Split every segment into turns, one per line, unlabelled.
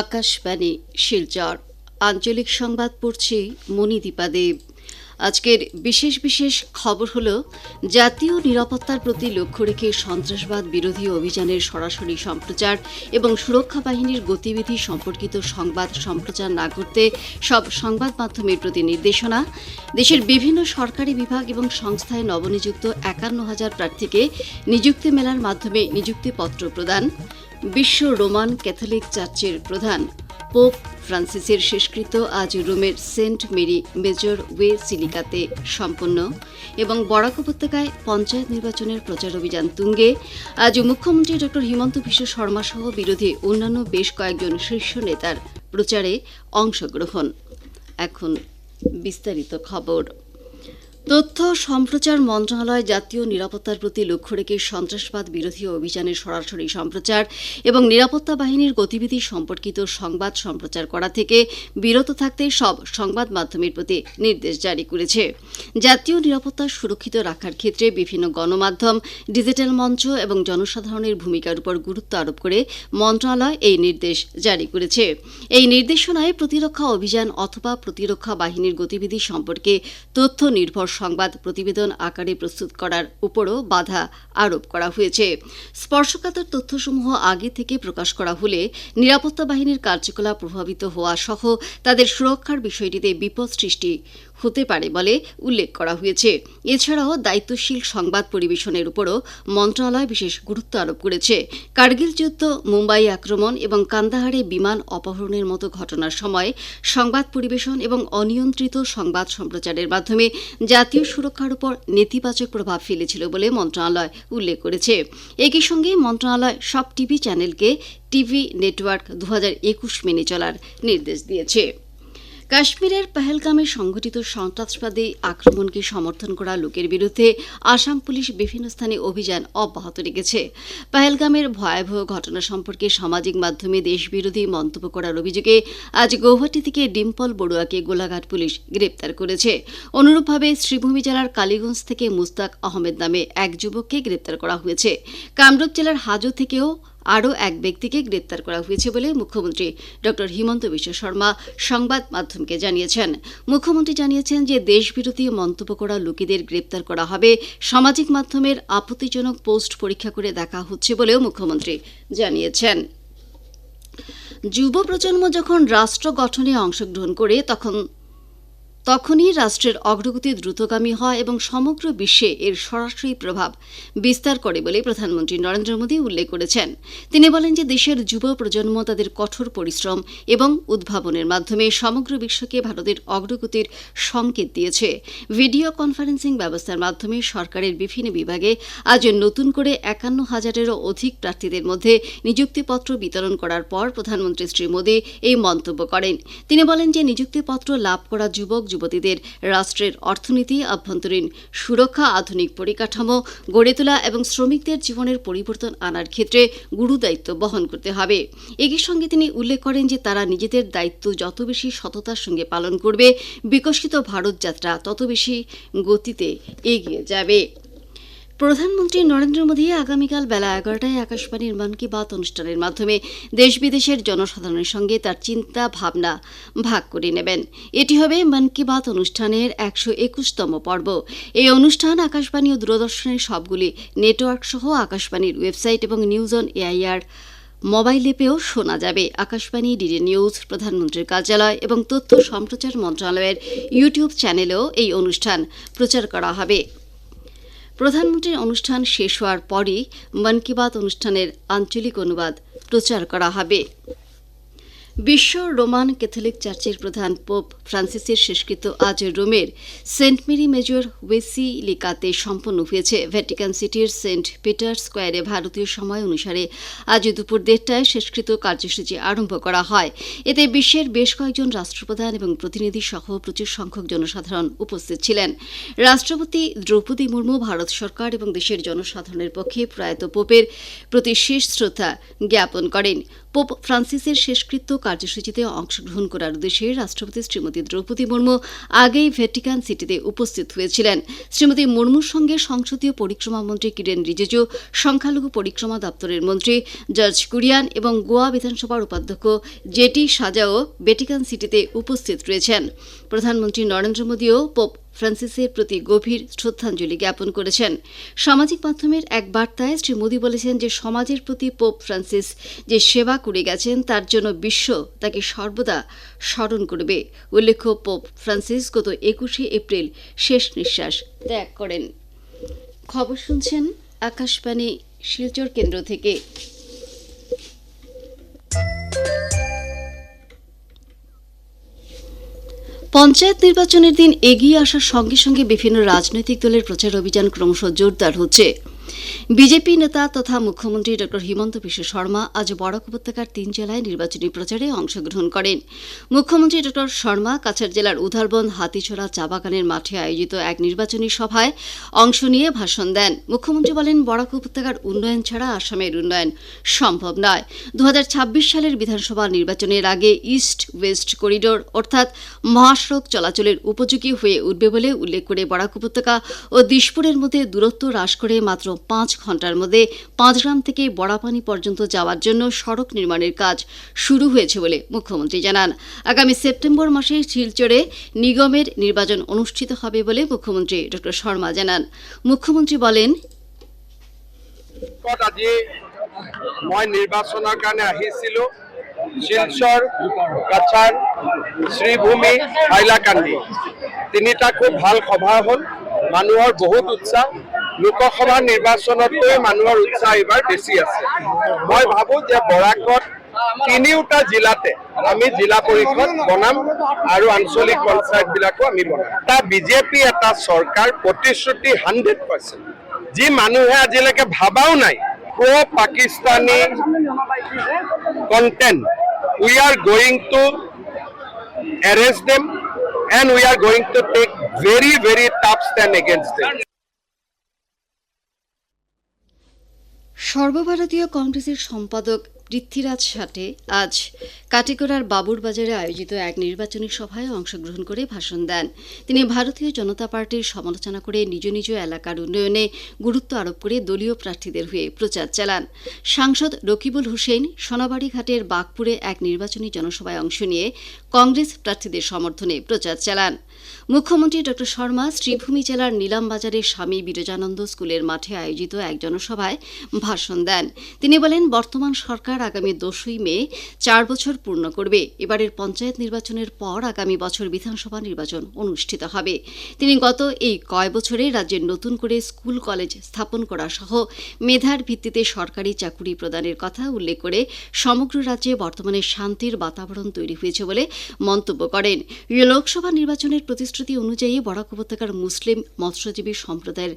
আকাশবাণী, শিলচর। আঞ্চলিক সংবাদ পড়ছি মণিদীপা দেব। আজকের বিশেষ বিশেষ খবর হল, জাতীয় নিরাপত্তার প্রতি লক্ষ্য রেখে সন্ত্রাসবাদ বিরোধী অভিযানের সরাসরি সম্প্রচার এবং সুরক্ষা বাহিনীর গতিবিধি সম্পর্কিত সংবাদ সম্প্রচার না করতে সব সংবাদ মাধ্যমের প্রতি নির্দেশনা, দেশের বিভিন্ন সরকারি বিভাগ এবং সংস্থায় নবনিযুক্ত একান্ন হাজার প্রার্থীকে নিযুক্তি মেলার মাধ্যমে নিযুক্তিপত্র প্রদান বিশ্ব রোমান ক্যাথলিক চার্চের প্রধান, পোপ ফ্রান্সিসের শেষকৃত্য আজ রোমের সেন্ট মেরি মেজর ওয়ে সিলিকাতে সম্পন্ন এবং বরাক উপত্যকায় পঞ্চায়েত নির্বাচনের প্রচার অভিযান তুঙ্গে। আজ মুখ্যমন্ত্রী ড. হিমন্ত বিশ্ব শর্মা সহ বিরোধী অন্যান্য বেশ কয়েকজন শীর্ষ নেতার প্রচারে অংশগ্রহণ। এখন বিস্তারিত খবর। তথ্য সম্প্রচার মন্ত্রণালয় জাতীয় নিরাপত্তার প্রতি লক্ষ্য রেখে সন্ত্রাসবাদ বিরোধী অভিযানের সরাসরি সম্প্রচার এবং নিরাপত্তা বাহিনীর গতিবিধি সম্পর্কিত সংবাদ সম্প্রচার করা থেকে বিরত থাকতে সব সংবাদ মাধ্যমের প্রতি নির্দেশ জারি করেছে। জাতীয় নিরাপত্তা সুরক্ষিত রাখার ক্ষেত্রে বিভিন্ন গণমাধ্যম, ডিজিটাল মঞ্চ এবং জনসাধারণের ভূমিকার উপর গুরুত্ব আরোপ করে মন্ত্রণালয় এই নির্দেশ জারি করেছে। এই নির্দেশনায় প্রতিরক্ষা অভিযান অথবা প্রতিরক্ষা বাহিনীর গতিবিধি সম্পর্কে তথ্য নির্ভর সংবাদ প্রতিবেদন আকারে প্রস্তুত করার উপরও বাধা আরোপ করা হয়েছে। স্পর্শকাতর তথ্যসমূহ আগে থেকে প্রকাশ করা হলে নিরাপত্তা বাহিনীর কার্যকলাপ প্রভাবিত হওয়া সহ তাদের সুরক্ষার বিষয়টিতে বিপদ সৃষ্টি হতে পারে বলে উল্লেখ করা হয়েছে। এছাড়াও দায়িত্বশীল সংবাদ পরিবেশনের উপরও মন্ত্রণালয় বিশেষ গুরুত্ব আরোপ করেছে। কার্গিল যুদ্ধ, মুম্বাই আক্রমণ এবং কান্দাহারে বিমান অপহরণের মতো ঘটনার সময় সংবাদ পরিবেশন এবং অনিয়ন্ত্রিত সংবাদ সম্প্রচারের মাধ্যমে জাতীয় সুরক্ষার উপর নেতিবাচক প্রভাব ফেলেছিল বলে মন্ত্রণালয় উল্লেখ করেছে। একই সঙ্গে মন্ত্রণালয় সব টিভি চ্যানেলকে টিভি নেটওয়ার্ক দু হাজার একুশ মেনে চলার নির্দেশ দিয়েছে। কাশ্মীরের পহেলগামে সংঘটিত সন্ত্রাসবাদী আক্রমণকে সমর্থন করা লোকের বিরুদ্ধে আসাম পুলিশ বিভিন্ন স্থানে অভিযান অব্যাহত রেখেছে। পহেলগামের ভয়াবহ ঘটনা সম্পর্কে সামাজিক মাধ্যমে দেশবিরোধী মন্তব্য করার অভিযোগে আজ গৌহাটি থেকে ডিম্পল বড়ুয়াকে গোলাঘাট পুলিশ গ্রেপ্তার করেছে। অনুরূপভাবে শ্রীভূমি জেলার কালীগঞ্জ থেকে মুস্তাক আহমেদ নামে এক যুবককে গ্রেপ্তার করা হয়েছে। কামরূপ জেলার হাজো থেকেও আরও এক ব্যক্তিকে গ্রেপ্তার করা হয়েছে বলে মুখ্যমন্ত্রী ড হিমন্ত বিশ্ব শর্মা সংবাদ মাধ্যমকে জানিয়েছেন। মুখ্যমন্ত্রী জানিয়েছেন যে দেশবিরোধী মন্তব্য করা লোকেদের গ্রেপ্তার করা হবে, সামাজিক মাধ্যমের আপত্তিজনক পোস্ট পরীক্ষা করে দেখা হচ্ছে বলেও মুখ্যমন্ত্রী জানিয়েছেন। যুব প্রজন্ম যখন রাষ্ট্র গঠনে অংশগ্রহণ করে, তখন তখনই রাষ্ট্রের অগ্রগতি দ্রুতগামী হয় এবং সমগ্র বিশ্বে এর সরাসরি প্রভাব বিস্তার করে বলে প্রধানমন্ত্রী নরেন্দ্র মোদী উল্লেখ করেছেন। তিনি বলেন যে দেশের যুব প্রজন্ম তাদের কঠোর পরিশ্রম এবং উদ্ভাবনের মাধ্যমে সমগ্র বিশ্বকে ভারতের অগ্রগতির সংকেত দিয়েছে। ভিডিও কনফারেন্সিং ব্যবস্থার মাধ্যমে সরকারের বিভিন্ন বিভাগে আজ নতুন করে একান্ন হাজারেরও অধিক প্রার্থীদের মধ্যে নিযুক্তিপত্র বিতরণ করার পর প্রধানমন্ত্রী শ্রী মোদী এই মন্তব্য করেন। তিনি বলেন যে নিযুক্তিপত্র লাভ করা যুবক যুবতীদের রাষ্ট্রের অর্থনীতি, আভ্যন্তরীণ সুরক্ষা, আধুনিক পরিকাঠামো, গড়ে তোলা এবং শ্রমিকদের জীবনের পরিবর্তন আনার ক্ষেত্রে গুরু দায়িত্ব বহন করতে হবে। একই সঙ্গে তিনি উল্লেখ করেন যে তারা নিজেদের দায়িত্ব যত বেশি সততার সঙ্গে পালন করবে, বিকশিত ভারত যাত্রা তত বেশি গতিতে এগিয়ে যাবে। প্রধানমন্ত্রী নরেন্দ্র মোদী আগামীকাল বেলা এগারোটায় আকাশবাণীর মন কি বাত অনুষ্ঠানের মাধ্যমে দেশ বিদেশের জনসাধারণের সঙ্গে তার চিন্তা ভাবনা ভাগ করে নেবেন। এটি হবে মন কি বাত অনুষ্ঠানের একশো একুশতম পর্ব। এই অনুষ্ঠান আকাশবাণী ও দূরদর্শনের সবগুলি নেটওয়ার্ক সহ আকাশবাণীর ওয়েবসাইট এবং নিউজ অন এআইআর মোবাইল অ্যাপেও শোনা যাবে। আকাশবাণী, ডিডি নিউজ, প্রধানমন্ত্রীর কার্যালয় এবং তথ্য সম্প্রচার মন্ত্রণালয়ের ইউটিউব চ্যানেলেও এই অনুষ্ঠান প্রচার করা হবে। প্রধানমন্ত্রীর অনুষ্ঠান শেষ হওয়ার পরই মন কি বাত অনুষ্ঠানের আঞ্চলিক অনুবাদ প্রচার করা হবে। বিশ্ব রোমান ক্যাথলিক চার্চের প্রধান পোপ ফ্রান্সিসের শেষকৃত আজ রোমের সেন্ট মেরি মেজর ওয়েসিলিকাতে সম্পন্ন হয়েছে। ভ্যাটিকান সিটির সেন্ট পিটার স্কোয়ারে ভারতীয় সময় অনুসারে আজ দুপুর দেড়টায় শেষকৃত কার্যসূচি আরম্ভ করা হয়। এতে বিশ্বের বেশ কয়েকজন রাষ্ট্রপ্রধান এবং প্রতিনিধি সহ প্রচুর সংখ্যক জনসাধারণ উপস্থিত ছিলেন। রাষ্ট্রপতি দ্রৌপদী মুর্মু, ভারত সরকার এবং দেশের জনসাধারণের পক্ষে প্রয়াত পোপের প্রতি শেষ শ্রদ্ধা জ্ঞাপন করেন। পোপ ফ্রান্সিসের শেষকৃত্য কার্যসূচিতে অংশগ্রহণ করার উদ্দেশ্যে রাষ্ট্রপতি শ্রীমতী দ্রৌপদী মুর্মু আগেই ভ্যাটিকান সিটিতে উপস্থিত হয়েছিলেন। শ্রীমতী মুর্মুর সঙ্গে সংসদীয় পরিক্রমা মন্ত্রী কিরেন রিজিজু, সংখ্যালঘু পরিক্রমা দপ্তরের মন্ত্রী জর্জ কুরিয়ান এবং গোয়া বিধানসভার উপাধ্যক্ষ জেটি সাজাও ভ্যাটিকান সিটিতে উপস্থিত রয়েছেন। প্রধানমন্ত্রী নরেন্দ্র মোদীও পোপ ফ্রান্সিসের প্রতি গভীর শ্রদ্ধাঞ্জলি জ্ঞাপন করেছেন। সামাজিক মাধ্যমের এক বার্তায় শ্রী মোদী বলেছেন যে, সমাজের প্রতি পোপ ফ্রান্সিস যে সেবা করে গেছেন, তার জন্য বিশ্ব তাকে সর্বদা স্মরণ করবে। উল্লেখ্য, পোপ ফ্রান্সিস গত একুশে এপ্রিল শেষ নিঃশ্বাস ত্যাগ করেন। খবর শুনছেন আকাশবাণী শিলচর কেন্দ্র থেকে। পঞ্চায়েত নির্বাচনের দিন এগিয়ে আসার সঙ্গে সঙ্গে বিভিন্ন রাজনৈতিক দলের প্রচার অভিযান ক্রমশ জোরদার হচ্ছে। বিজেপি নেতা তথা মুখ্যমন্ত্রী ড হিমন্ত বিশ্ব শর্মা আজ বরাক উপত্যকার তিন জেলায় নির্বাচনী প্রচারে অংশগ্রহণ করেন। মুখ্যমন্ত্রী ড শর্মা কাছাড় জেলার উধারবন, হাতিছড়া, চা বাগানের মাঠে আয়োজিত এক নির্বাচনী সভায় অংশ নিয়ে ভাষণ দেন। মুখ্যমন্ত্রী বলেন, বরাক উপত্যকার উন্নয়ন ছাড়া আসামের উন্নয়ন সম্ভব নয়। দু সালের বিধানসভা নির্বাচনের আগে ইস্ট ওয়েস্ট করিডোর, অর্থাৎ মহাসড়ক চলাচলের উপযোগী হয়ে উঠবে বলে উল্লেখ করে বরাক উপত্যকা ও দিশপুরের মধ্যে দূরত্ব হ্রাস করে মাত্র পাঁচ ঘণ্টার মধ্যে পাঁচগ্রাম থেকে বড়াপানি পর্যন্ত যাওয়ার জন্য সড়ক নির্মাণের কাজ শুরু হয়েছে বলে মুখ্যমন্ত্রী জানান। আগামী সেপ্টেম্বর মাসে শিলচরে নিগমের নির্বাচন অনুষ্ঠিত হবে বলে মুখ্যমন্ত্রী ড শর্মা জানান। মুখ্যমন্ত্রী বলেন
আজি মই নিৰ্বাচনৰ কাৰণে আহিছিলোঁ শিলচৰ কাছাৰ শ্ৰীভূমি হাইলাকান্দি। তিনিটা খুব ভালো সভা হ'ল মানুহৰ বহুত উৎসাহ। লোকসভা নিৰ্বাচনতকৈ মানুহৰ উৎসাহ এইবাৰ বেছি আছে। মই ভাবোঁ যে বৰাকত তিনিওটা জিলাতে আমি জিলা পৰিষদ বনাম আৰু আঞ্চলিক পঞ্চায়তবিলাকো আমি বনাম। এটা বিজেপি, এটা চৰকাৰ, প্ৰতিশ্ৰুতি হাণ্ড্ৰেড পাৰ্চেণ্ট। যি মানুহে আজিলৈকে ভাবাও নাই প্ৰ' Pakistani content we are going to arrest them and we are going to take very very tough stand against them
সর্বভারতীয় কংগ্রেসের সম্পাদক পৃথ্বীরাজ সাটে আজ কাটিগড়ার বাবুর বাজারে আয়োজিত এক নির্বাচনী সভায় অংশগ্রহণ করে ভাষণ দেন। তিনি ভারতীয় জনতা পার্টির সমালোচনা করে নিজ নিজ এলাকার উন্নয়নে গুরুত্ব আরোপ করে দলীয় প্রার্থীদের হয়ে প্রচার চালান। সাংসদ রকিবুল হোসেন সোনাবাড়ি ঘাটের বাগপুরে এক নির্বাচনী জনসভায় অংশ নিয়ে কংগ্রেস প্রার্থীদের সমর্থনে প্রচার চালান। মুখ্যমন্ত্রী ড. শর্মা শ্রীভূমি জেলার নিলামবাজারে স্বামী বিরজানন্দ স্কুলের মাঠে আয়োজিত এক জনসভায় ভাষণ দেন। তিনি বলেন, বর্তমান সরকার আগামী দোসই মে চার বছর পূর্ণ করবে। এবারের পঞ্চায়েত নির্বাচনের পর আগামী বছর বিধানসভা নির্বাচন অনুষ্ঠিত হবে। তিনি গত এই কয় বছরে রাজ্যের নতুন করে স্কুল, কলেজ স্থাপন করা সহ মেধার ভিত্তিতে সরকারি চাকুরি প্রদানের কথা উল্লেখ করে সমগ্র রাজ্যে বর্তমানে শান্তির বাতাবরণ তৈরি হয়েছে বলে মন্তব্য করেন। লোকসভা নির্বাচনের প্রতিশ্রুতি অনুযায়ী বরাক উপত্যকার মুসলিম মৎস্যজীবী সম্প্রদায়ের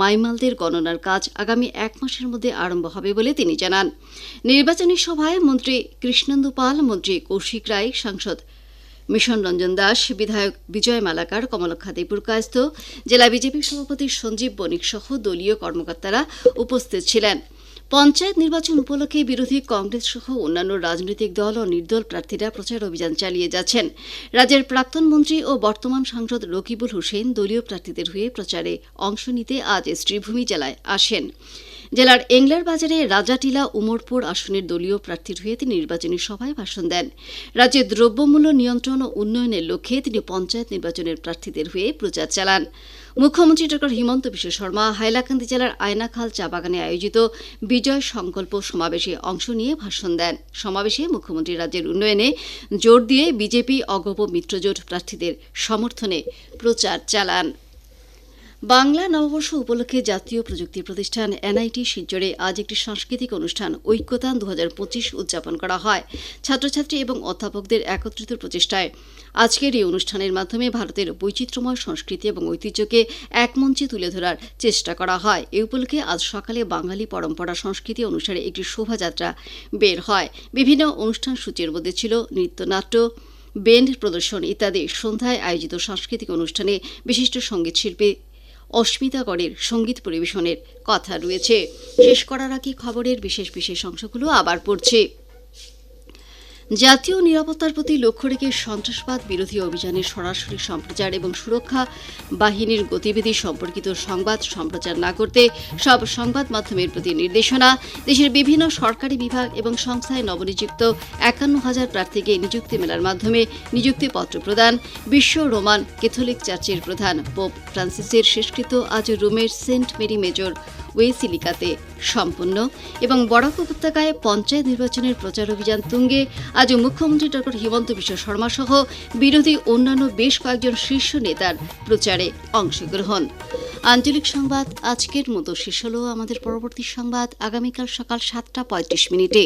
মাইমালদের গণনার কাজ আগামী এক মাসের মধ্যে আরম্ভ হবে বলে তিনি জানান। নির্বাচনী সভায় মন্ত্রী কৃষ্ণেন্দু পাল মন্ত্রী কৌশিক রায়, সাংসদ মিশন রঞ্জন দাস, বিধায়ক বিজয় মালাকার, কমলক্ষা দেবুরকায়স্থ, জেলা বিজেপি সভাপতি সঞ্জীব বণিক সহ দলীয় কর্মকর্তারা উপস্থিত ছিলেন। পঞ্চায়েত নির্বাচন উপলক্ষে বিরোধী কংগ্রেস সহ অন্যান্য রাজনৈতিক দল ও নির্দল প্রার্থীরা প্রচার অভিযান চালিয়ে যাচ্ছেন। রাজ্যের প্রাক্তন মন্ত্রী ও বর্তমান সাংসদ রকিবুল হোসেন দলীয় প্রার্থীদের হয়ে প্রচারে অংশ নিতে আজ শ্রীভূমি জেলায় আসেন। জেলার এংলার বাজারে রাজাটিলা, উমরপুর আসনের দলীয় প্রার্থীর হয়ে তিনি নির্বাচনী সভায় ভাষণ দেন। রাজ্যে দ্রব্যমূল্য নিয়ন্ত্রণ ও উন্নয়নের লক্ষ্যে তিনি পঞ্চায়েত নির্বাচনের প্রার্থীদের হয়ে প্রচার চালান। মুখ্যমন্ত্রী ড হিমন্ত বিশ্ব শর্মা হাইলাকান্দি জেলার আয়নাখাল চা বাগানে আয়োজিত বিজয় সংকল্প সমাবেশে অংশ নিয়ে ভাষণ দেন। সমাবেশে মুখ্যমন্ত্রী রাজ্যের উন্নয়নে জোর দিয়ে বিজেপি অগপ মিত্রজোট প্রার্থীদের সমর্থনে প্রচার চালান। বাংলা নববর্ষ উপলক্ষে জাতীয় প্রযুক্তি প্রতিষ্ঠান এনআইটি শিলচরে আজ একটি সাংস্কৃতিক অনুষ্ঠান ঐক্যতান দু হাজার পঁচিশ উদযাপন করা হয়। ছাত্রছাত্রী এবং অধ্যাপকদের একত্রিত প্রচেষ্টায়। আজকের এই অনুষ্ঠানের মাধ্যমে ভারতের বৈচিত্র্যময় সংস্কৃতি এবং ঐতিহ্যকে একমঞ্চে তুলে ধরার চেষ্টা করা হয়। এ উপলক্ষে আজ সকালে বাঙালি পরম্পরা সংস্কৃতি অনুসারে একটি শোভাযাত্রা বের হয়। বিভিন্ন অনুষ্ঠান সূচির মধ্যে ছিল নৃত্যনাট্য, বেন্ড প্রদর্শন ইত্যাদি। সন্ধ্যায় আয়োজিত সাংস্কৃতিক অনুষ্ঠানে বিশিষ্ট সংগীত শিল্পী অস্মিতাগড়ের সংগীত পরিবেশনের কথা রয়েছে। শেষ করার আগে খবরের বিশেষ বিশেষ অংশগুলো আবার পড়ছে। জাতীয় নিরাপত্তার প্রতি লক্ষ্য রেখে সন্ত্রাসবাদ বিরোধী অভিযানের সরাসরি সম্প্রচার এবং সুরক্ষা বাহিনীর গতিবিধি সম্পর্কিত সংবাদ সম্প্রচার না করতে সব সংবাদ মাধ্যমের প্রতি নির্দেশনা, দেশের বিভিন্ন সরকারি বিভাগ এবং সংস্থায় নবনিযুক্ত একান্ন হাজার প্রার্থীকে নিযুক্তি মেলার মাধ্যমে নিযুক্তিপত্র প্রদান, বিশ্ব রোমান ক্যাথলিক চার্চের প্রধান পোপ ফ্রান্সিসের শেষকৃত আজ রোমের সেন্ট মেরি মেজর ওয়েসিলিকাতে সম্পন্ন এবং বরাক উপত্যকায় পঞ্চায়েত নির্বাচনের প্রচার অভিযান তুঙ্গে আজ মুখ্যমন্ত্রী ডক্টর হিমন্ত বিশ্ব শর্মা সহ বিরোধী অন্যান্য বেশ কয়েকজন শীর্ষ নেতার প্রচারে অংশগ্রহণ। আঞ্চলিক সংবাদ, আজকের মতো শেষ হল আমাদের পরবর্তী সংবাদ। আগামীকাল সকাল সাতটা পঁয়ত্রিশ মিনিটে।